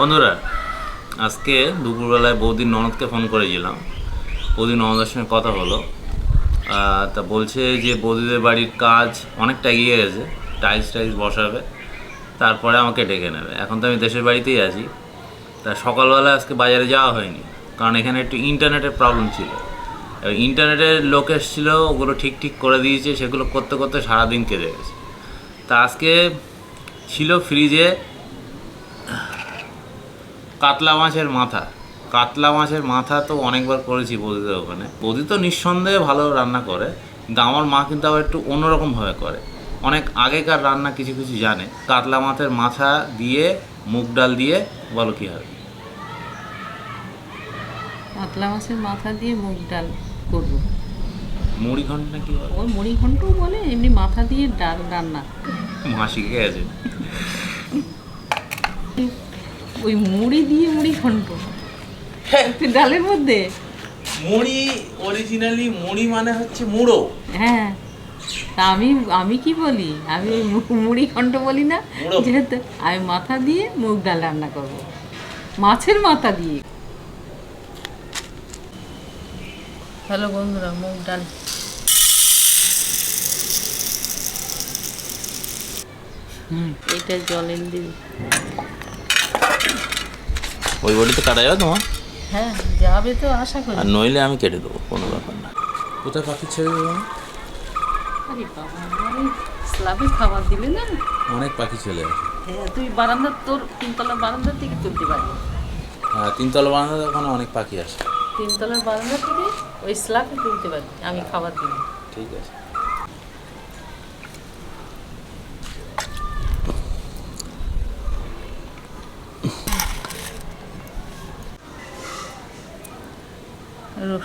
বন্ধুরা, আজকে দুপুরবেলায় বৌদির ননদকে ফোন করেছিলাম। বৌদির ননদের সঙ্গে কথা হলো। তা বলছে যে বৌদিদের বাড়ির কাজ অনেকটা এগিয়ে গেছে টাইলস টাইলস বসাবে, তারপরে আমাকে ডেকে নেবে। এখন তো আমি দেশের বাড়িতেই আছি। তা সকালবেলা আজকে বাজারে যাওয়া হয়নি, কারণ এখানে একটু ইন্টারনেটের প্রবলেম ছিল। ইন্টারনেটের লোক এসেছিল, ওগুলো ঠিক ঠিক করে দিয়েছে, সেগুলো করতে করতে সারাদিন কেটে গেছে। তা আজকে ছিল ফ্রিজে কাতলা মাছের মাথা। কাতলা মাছের মাথা তো অনেকবার করেছি বৌদিদের ওখানে। বৌদি তো নিঃসন্দেহে ভালো রান্না করে কিন্তু আমার মা কিন্তু আবার একটু অন্যরকমভাবে করে। অনেক আগেকার রান্না কিছু কিছু জানে। কাতলা মাছের মাথা দিয়ে মুগ ডাল দিয়ে বলো কী হবে? কাতলা মাছের মাথা দিয়ে মুগ ডাল করব। মুড়ি ঘন্ট না কি বলে? ওই মুড়ি ঘন্টও বলে এমনি মাথা দিয়ে ডাল রান্না। মা শিখে গেছে। ওই মুড়ি দিয়ে মুড়ি ঘন্ট। একটু ডালের মধ্যে? মুড়ি অরিজিনালি মুড়ি মানে হচ্ছে মুড়ো। হ্যাঁ। তা আমি আমি কি বলি? আমি ওই মুড়ি ঘন্ট বলি না। যেহেতু আমি মাথা দিয়ে মুগ ডাল রান্না করব। মাছের মাথা দিয়ে। হ্যালো বন্ধুরা মুগ ডাল। হুম। এটা জলেন দিবি। ওই বড়িতে কাটা যাবে তোমার? হ্যাঁ যাবে তো আশা করি। আর নইলে আমি কেটে দেবো কোনো ব্যাপার না। কোথায় পাখি ছেড়ে দেবো? আরে বাবা স্লাবে খাবার দিলে না? অনেক পাখি চলে আসে হ্যাঁ তুই বারান্দার তোর তিনতলা বারান্দার থেকে তুলতে পারবি। হ্যাঁ তিনতলা বারান্দা ওখানে অনেক পাখি আসে তিনতলার বারান্দা থেকে ওই স্লাবে তুলতে পারবি আমি খাবার দিব। ঠিক আছে।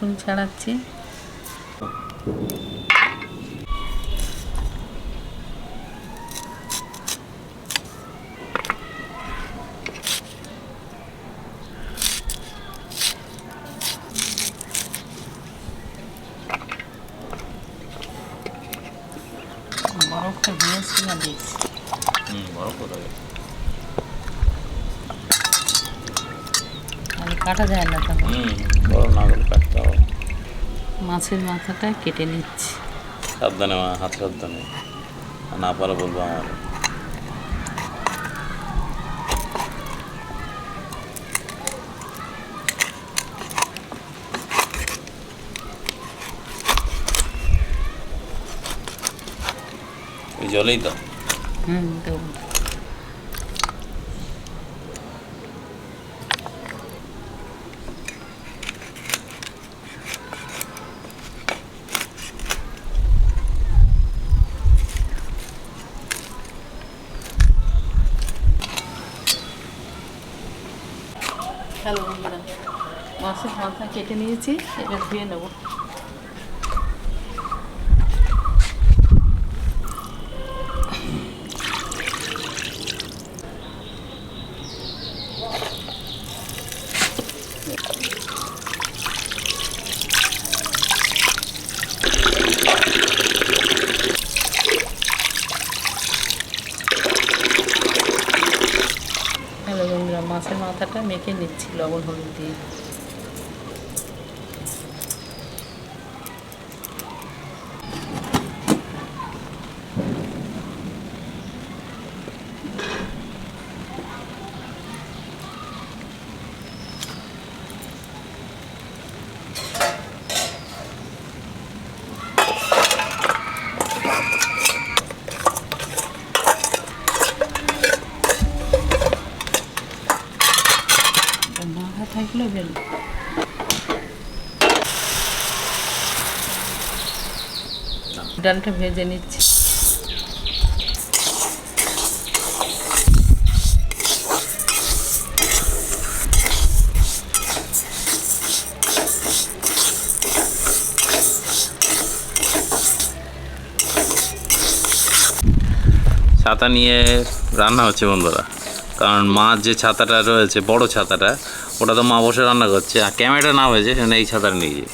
রসুন ছাড়াচ্ছি। বরফটা দিয়েছি না দিয়েছি হুম কোথায় কাটা যায় না তখন। হুম বড় না হবে মাছের মাথাটা কেটে নিচ্ছি। সাবধানে মা হাত সাবধানে। না পারো বলব আমার। জলেই তো। হুম তো হ্যালো বন্ধুরা মাথা কেটে নিয়েছি এবার ধুয়ে নেব। মাছের মাথাটা মেখে নিচ্ছি লবণ হলুদ দিয়ে মাথা থাকলে বেল ডালটা ভেজে নিচ্ছি। ছাতা নিয়ে রান্না হচ্ছে বন্ধুরা। কারণ মাছ যে ছাতাটা রয়েছে, বড় ছাতাটা, ওটা তো মা বসে রান্না করছে। আর ক্যামেরাটা না হয়েছে সেখানে এই ছাতাটা নিয়ে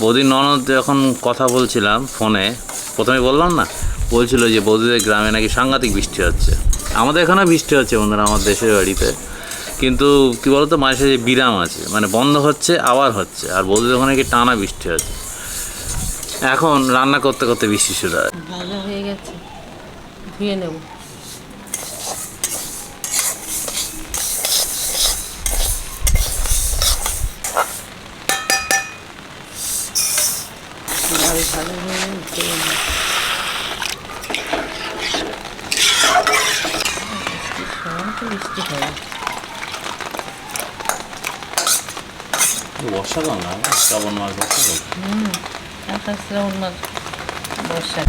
বৌদির ননদ যখন কথা বলছিলাম ফোনে প্রথমে বললাম না, বলছিল যে বৌদিদের গ্রামে নাকি সাংঘাতিক বৃষ্টি হচ্ছে। আমাদের এখানেও বৃষ্টি হচ্ছে বন্ধুরা আমার দেশের বাড়িতে। কিন্তু কী বলতো, মাঝে যে বিরাম আছে মানে বন্ধ হচ্ছে, আবার হচ্ছে, আর বৌদিদের ওখানে কি টানা বৃষ্টি হচ্ছে। এখন রান্না করতে করতে বৃষ্টি শুরু হয়। ভালো হয়ে গেছে, ধুয়ে নেব ডাল ভালো হয়ে গেলে ধুয়ে নেব। বৃষ্টির সময় তো বৃষ্টি হয় বর্ষাকাল না, শ্রাবণ মাস বর্ষাকাল হুম আকাশ শ্রাবণ মাস বর্ষা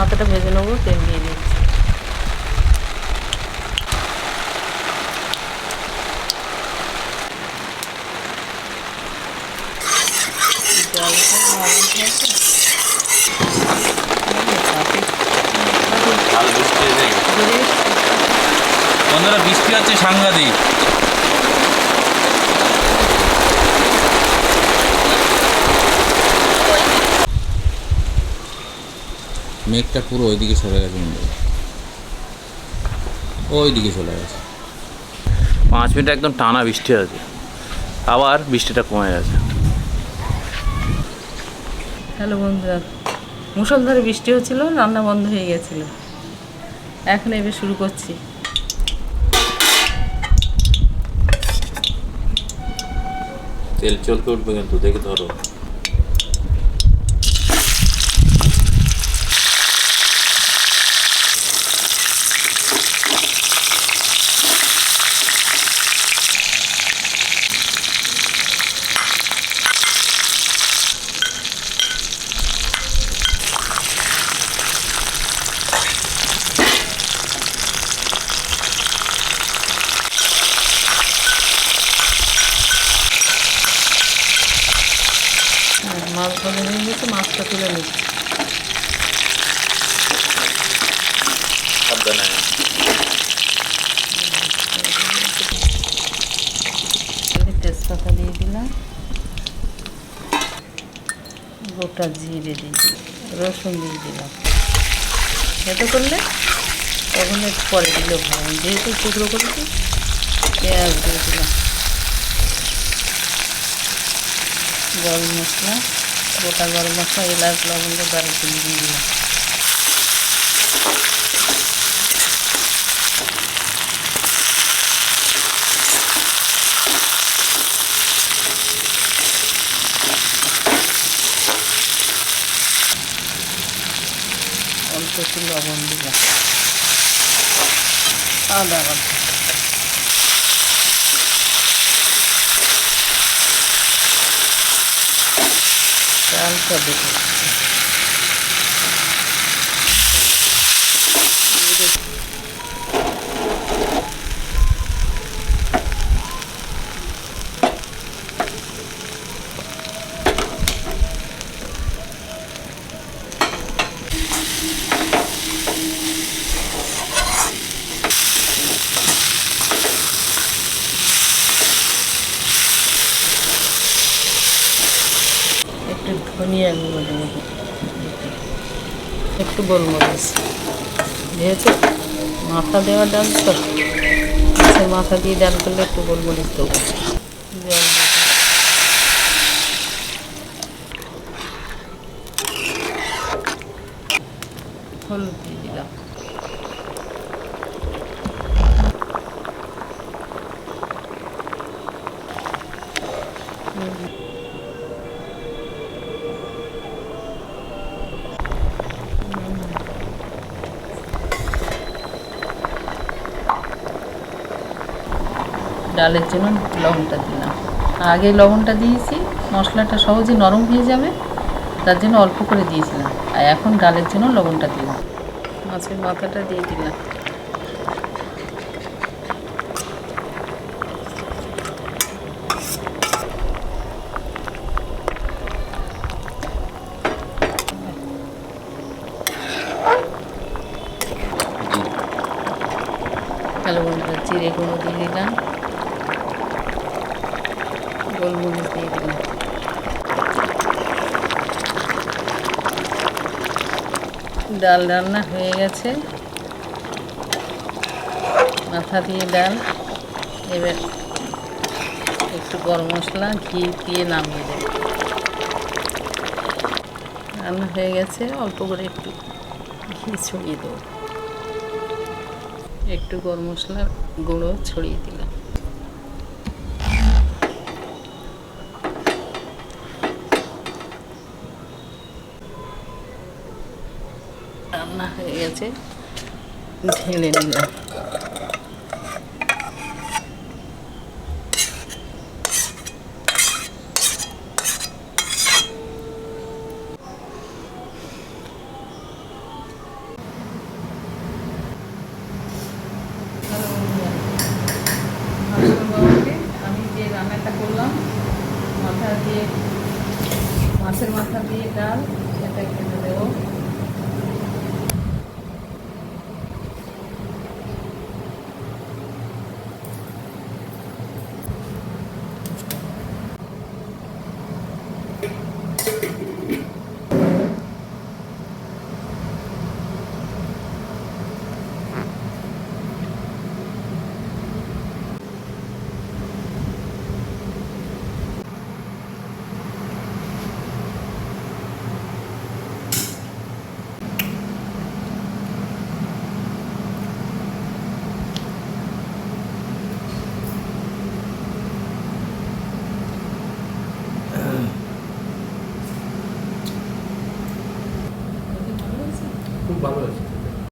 মাথাটা ভেজে নেব, তেল দিয়ে দিচ্ছি জলটা নরম হয়েছে আর বৃষ্টি নেই বন্ধুরা, বৃষ্টি হচ্ছে সাংঘাতিক মেঘটা পুরো ওইদিকে সরে গেছে। ওইদিকে চলে গেছে। পাঁচ মিনিট একদম টানা বৃষ্টি আছে। আবার বৃষ্টিটা কমে গেছে। হ্যালো বন্ধুরা। মুসলধারে বৃষ্টি হচ্ছিল, রান্না বন্ধ হয়ে গেছিল। এখন এবার শুরু করছি। তেল চলতে উঠবে কিন্তু, দেখে ধরো হ্যাঁ, মাছ ভালো হয়ে গেছে মাছটা তুলে নিচ্ছি সাবধানে এবার তেজপাতা দিয়ে দিলাম গোটা জিরে দিয়ে দিলাম, রসুন দিয়ে দিলাম। এত করলে তখন একটু পরে দিলেও ভালো যেহেতু টুকরো করেছি, পেঁয়াজ দিয়ে দিলাম। গরম মশলা, গোটা গরম মশলা, এলাচ, লবঙ্গ, দারুচিনি দিয়ে দিলাম। অল্প একটু লবণ দিলাম আদা বাটা চালটা দেবো একটু ধনিয়া গুঁড়ো দেবো একটু গোলমরিচ যেহেতু মাথা দেওয়া ডাল তো। মাথা দিয়ে ডাল করলে একটু গোলমরিচ দেবো। জল। হলুদ। ডালের জন্য লবণটা দিলাম। আগে লবণটা দিয়েছি, মশলাটা সহজে নরম হয়ে যাবে, তার জন্য অল্প করে দিয়েছিলাম। আর এখন ডালের জন্য লবণটা দিলাম। মাছের মাথাটা দিয়ে দিলাম গোলমরিচ দিয়ে দিলাম ডাল রান্না হয়ে গেছে। মাথা দিয়ে ডাল। এবার একটু গরম মশলা, ঘি দিয়ে নামিয়ে দেব। রান্না হয়ে গেছে, অল্প করে একটু ঘি ছড়িয়ে দেবো। একটু গরম মশলার গুঁড়ো ছড়িয়ে দিলাম। রান্না হয়ে গেছে ঢেলে নিলাম